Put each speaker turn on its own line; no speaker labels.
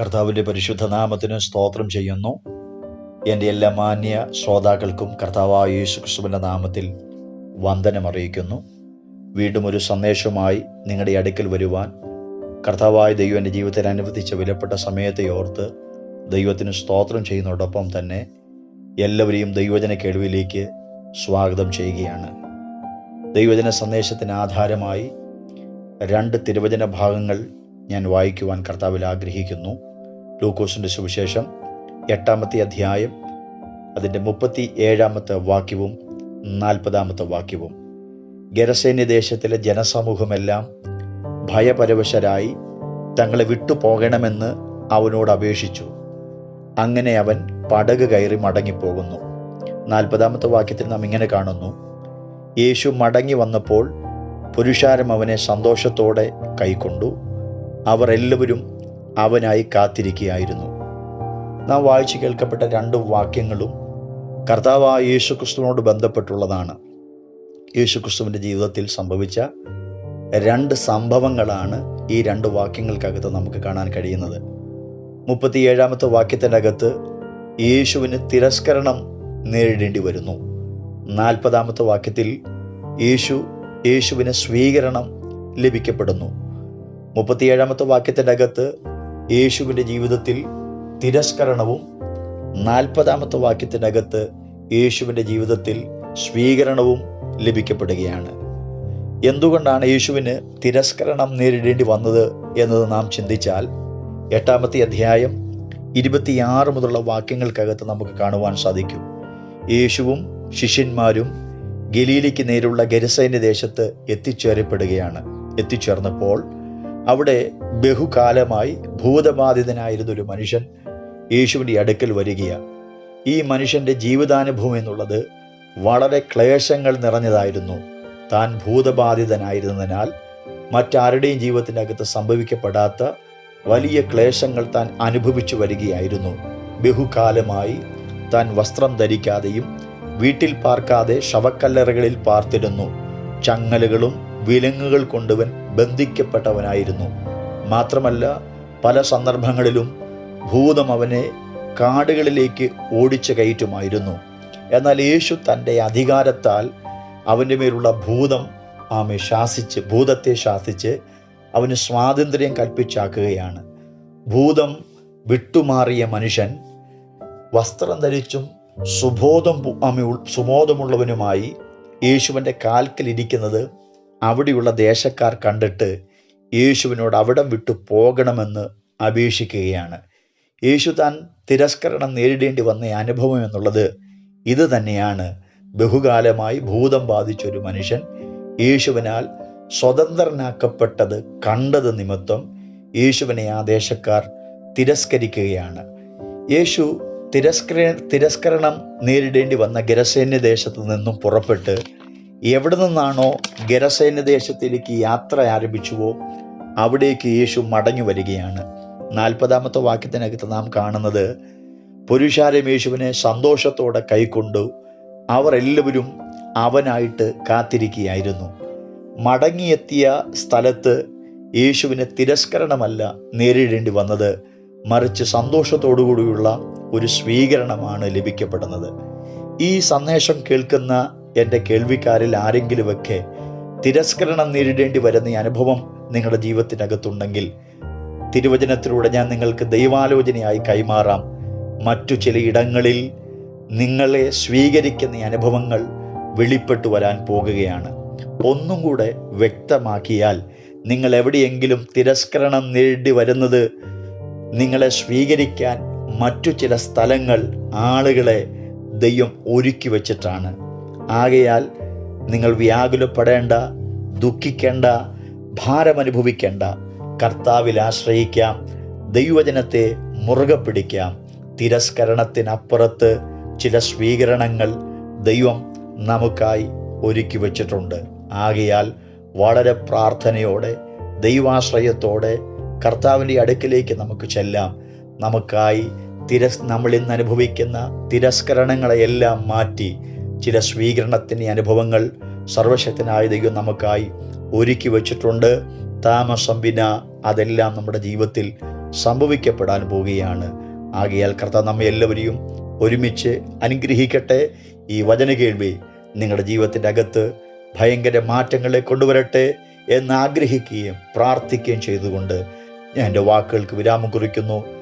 കർത്താവിന്റെ പരിശുദ്ധ നാമത്തിന് സ്തോത്രം ചെയ്യുന്നു. എന്റെ എല്ലാ മാന്യ ശ്രോതാക്കൾക്കും കർത്താവായ യേശുക്രിസ്തുവിന്റെ നാമത്തിൽ വന്ദനം അറിയിക്കുന്നു. വീണ്ടും ഒരു സന്ദേശമായി നിങ്ങളുടെ അടുക്കൽ വരുവാൻ കർത്താവായ ദൈവം എന്റെ ജീവിതത്തിൽ അനുവദിച്ച വിലപ്പെട്ട സമയത്തെ ഓർത്ത് ദൈവത്തിന് സ്തോത്രം ചെയ്യുന്നതോടൊപ്പം തന്നെ എല്ലാവരെയും ദൈവജന കേൾവിയിലേക്ക് സ്വാഗതം ചെയ്യുകയാണ്. ദൈവജന സന്ദേശത്തിന് ആധാരമായി രണ്ട് തിരുവചന ഭാഗങ്ങൾ ഞാൻ വായിക്കുവാൻ കർത്താവിൽ ആഗ്രഹിക്കുന്നു. ലൂക്കോസിന്റെ സുവിശേഷം എട്ടാമത്തെ അധ്യായം അതിന്റെ മുപ്പത്തി ഏഴാമത്തെ വാക്യവും നാൽപ്പതാമത്തെ വാക്യവും. ഗരസേന്യ ദേശത്തിലെ ജനസമൂഹമെല്ലാം ഭയപരവശരായി തങ്ങളെ വിട്ടുപോകണമെന്ന് അവനോട് അപേക്ഷിച്ചു. അങ്ങനെ അവൻ പടക് കയറി മടങ്ങിപ്പോകുന്നു. നാൽപ്പതാമത്തെ വാക്യത്തിൽ നാം ഇങ്ങനെ കാണുന്നു. യേശു മടങ്ങി വന്നപ്പോൾ പുരുഷാരം അവനെ സന്തോഷത്തോടെ കൈക്കൊണ്ടു. അവർ എല്ലാവരും അവനായി കാത്തിരിക്കുകയായിരുന്നു നാം വായിച്ചു കേൾക്കപ്പെട്ട രണ്ട് വാക്യങ്ങളും കർത്താവായ യേശുക്രിസ്തുവിനോട് ബന്ധപ്പെട്ടുള്ളതാണ്. യേശുക്രിസ്തുവിന്റെ ജീവിതത്തിൽ സംഭവിച്ച രണ്ട് സംഭവങ്ങളാണ് ഈ രണ്ട് വാക്യങ്ങൾക്കകത്ത് നമുക്ക് കാണാൻ കഴിയുന്നത്. മുപ്പത്തിയേഴാമത്തെ വാക്യത്തിന്റെ അകത്ത് യേശുവിന് തിരസ്കരണം നേരിടേണ്ടി വരുന്നു. നാൽപ്പതാമത്തെ വാക്യത്തിൽ യേശു യേശുവിന് സ്വീകരണം ലഭിക്കപ്പെടുന്നു. മുപ്പത്തിയേഴാമത്തെ വാക്യത്തിന്റെ അകത്ത് യേശുവിന്റെ ജീവിതത്തിൽ തിരസ്കരണവും നാൽപ്പതാമത്തെ വാക്യത്തിനകത്ത് യേശുവിന്റെ ജീവിതത്തിൽ സ്വീകരണവും ലഭിക്കപ്പെടുകയാണ്. എന്തുകൊണ്ടാണ് യേശുവിന് തിരസ്കരണം നേരിടേണ്ടി വന്നത് എന്നത് നാം ചിന്തിച്ചാൽ എട്ടാമത്തെ അധ്യായം ഇരുപത്തിയാറ് മുതലുള്ള വാക്യങ്ങൾക്കകത്ത് നമുക്ക് കാണുവാൻ സാധിക്കും. യേശുവും ശിഷ്യന്മാരും ഗലീലിക്ക് നേരുള്ള ഗരിസൈന്യ ദേശത്ത് എത്തിച്ചേരപ്പെടുകയാണ് എത്തിച്ചേർന്നപ്പോൾ അവിടെ ബഹുകാലമായി ഭൂതബാധിതനായിരുന്ന ഒരു മനുഷ്യൻ യേശുവിന്റെ അടുക്കൽ വരികയാണ്. ഈ മനുഷ്യന്റെ ജീവിതാനുഭവം എന്നുള്ളത് വളരെ ക്ലേശങ്ങൾ നിറഞ്ഞതായിരുന്നു. താൻ ഭൂതബാധിതനായിരുന്നതിനാൽ മറ്റാരുടെയും ജീവിതത്തിന്റെ അകത്ത് സംഭവിക്കപ്പെടാത്ത വലിയ ക്ലേശങ്ങൾ താൻ അനുഭവിച്ചു വരികയായിരുന്നു. ബഹുകാലമായി താൻ വസ്ത്രം ധരിക്കാതെയും വീട്ടിൽ പാർക്കാതെ ശവക്കല്ലറകളിൽ പാർത്തിരുന്നു. ചങ്ങലുകളും വിലങ്ങുകൾ കൊണ്ടുവൻ ബന്ധിക്കപ്പെട്ടവനായിരുന്നു. മാത്രമല്ല പല സന്ദർഭങ്ങളിലും ഭൂതം അവനെ കാടുകളിലേക്ക് ഓടിച്ചു കയറ്റുമായിരുന്നു. എന്നാൽ യേശു തന്റെ അധികാരത്താൽ അവന്റെ മേലുള്ള ഭൂതം ആമെ ശാസിച്ച് ഭൂതത്തെ ശാസിച്ച് അവന് സ്വാതന്ത്ര്യം കൽപ്പിച്ചാക്കുകയാണ്. ഭൂതം വിട്ടുമാറിയ മനുഷ്യൻ വസ്ത്രം ധരിച്ചും സുബോധം സുബോധമുള്ളവനുമായി യേശുവിന്റെ കാൽക്കൽ ഇരിക്കുന്നത് അവിടെയുള്ള ദേശക്കാർ കണ്ടിട്ട് യേശുവിനോട് അവിടം വിട്ടു പോകണമെന്ന് അപേക്ഷിക്കുകയാണ്. യേശു താൻ തിരസ്കരണം നേരിടേണ്ടി വന്ന അനുഭവം എന്നുള്ളത് ഇത് തന്നെയാണ്. ബഹുകാലമായി ഭൂതം ബാധിച്ചൊരു മനുഷ്യൻ യേശുവിനാൽ സ്വതന്ത്രനാക്കപ്പെട്ടത് കണ്ടത് നിമിത്തം യേശുവിനെ ആ ദേശക്കാർ തിരസ്കരിക്കുകയാണ്. യേശു തിരസ്കര തിരസ്കരണം നേരിടേണ്ടി വന്ന ഗരസേന്യ ദേശത്തു നിന്നും പുറപ്പെട്ട് എവിടെ നിന്നാണോ ഗരസേന ദേശത്തിലേക്ക് യാത്ര ആരംഭിച്ചുവോ അവിടേക്ക് യേശു മടങ്ങി വരികയാണ്. നാൽപ്പതാമത്തെ വാക്യത്തിനകത്ത് നാം കാണുന്നത് പുരുഷാരം യേശുവിനെ സന്തോഷത്തോടെ കൈക്കൊണ്ടു അവർ എല്ലാവരും അവനായിട്ട് കാത്തിരിക്കുകയായിരുന്നു. മടങ്ങിയെത്തിയ സ്ഥലത്ത് യേശുവിന് തിരസ്കരണമല്ല നേരിടേണ്ടി വന്നത് മറിച്ച് സന്തോഷത്തോടുകൂടിയുള്ള ഒരു സ്വീകരണമാണ് ലഭിക്കപ്പെടുന്നത്. ഈ സന്ദേശം കേൾക്കുന്ന എന്റെ കേൾവിക്കാരിൽ ആരെങ്കിലുമൊക്കെ തിരസ്കരണം നേരിടേണ്ടി വരുന്ന അനുഭവം നിങ്ങളുടെ ജീവിതത്തിനകത്തുണ്ടെങ്കിൽ തിരുവചനത്തിലൂടെ ഞാൻ നിങ്ങൾക്ക് ദൈവാലോചനയായി കൈമാറാം. മറ്റു ചിലയിടങ്ങളിൽ നിങ്ങളെ സ്വീകരിക്കുന്ന അനുഭവങ്ങൾ വെളിപ്പെട്ടു വരാൻ പോകുകയാണ്. ഒന്നും കൂടെ വ്യക്തമാക്കിയാൽ നിങ്ങൾ എവിടെയെങ്കിലും തിരസ്കരണം നേരിടി വരുന്നത് നിങ്ങളെ സ്വീകരിക്കാൻ മറ്റു ചില സ്ഥലങ്ങൾ ആളുകളെ ദൈവം ഒരുക്കി വച്ചിട്ടാണ്. ആകയാൽ നിങ്ങൾ വ്യാകുലപ്പെടേണ്ട ദുഃഖിക്കേണ്ട ഭാരമനുഭവിക്കേണ്ട. കർത്താവിൽ ആശ്രയിക്കാം ദൈവജനത്തെ മുറുകെ പിടിക്കാം. തിരസ്കരണത്തിനപ്പുറത്ത് ചില സ്വീകരണങ്ങൾ ദൈവം നമുക്കായി ഒരുക്കി വച്ചിട്ടുണ്ട്. ആകയാൽ വളരെ പ്രാർത്ഥനയോടെ ദൈവാശ്രയത്തോടെ കർത്താവിന്റെ അടുക്കിലേക്ക് നമുക്ക് ചെല്ലാം. നമുക്കായി തിരസ് നമ്മൾ ഇന്ന് അനുഭവിക്കുന്ന തിരസ്കരണങ്ങളെയെല്ലാം മാറ്റി ചില സ്വീകരണത്തിന്റെ അനുഭവങ്ങൾ സർവശക്തനായ ദൈവം നമുക്കായി ഒരുക്കി വച്ചിട്ടുണ്ട്. താമസം വിന അതെല്ലാം നമ്മുടെ ജീവിതത്തിൽ സംഭവിക്കപ്പെടാൻ പോവുകയാണ്. ആകയാൽ കർത്താവ് നമ്മെ എല്ലാവരെയും ഒരുമിച്ച് അനുഗ്രഹിക്കട്ടെ. ഈ വചന കേൾവി നിങ്ങളുടെ ജീവിതത്തിന്റെ അകത്ത് ഭയങ്കര മാറ്റങ്ങളെ കൊണ്ടുവരട്ടെ എന്ന് ആഗ്രഹിക്കുകയും പ്രാർത്ഥിക്കുകയും ചെയ്തുകൊണ്ട് ഞാൻ എന്റെ വാക്കുകൾക്ക് വിരാമം കുറിക്കുന്നു.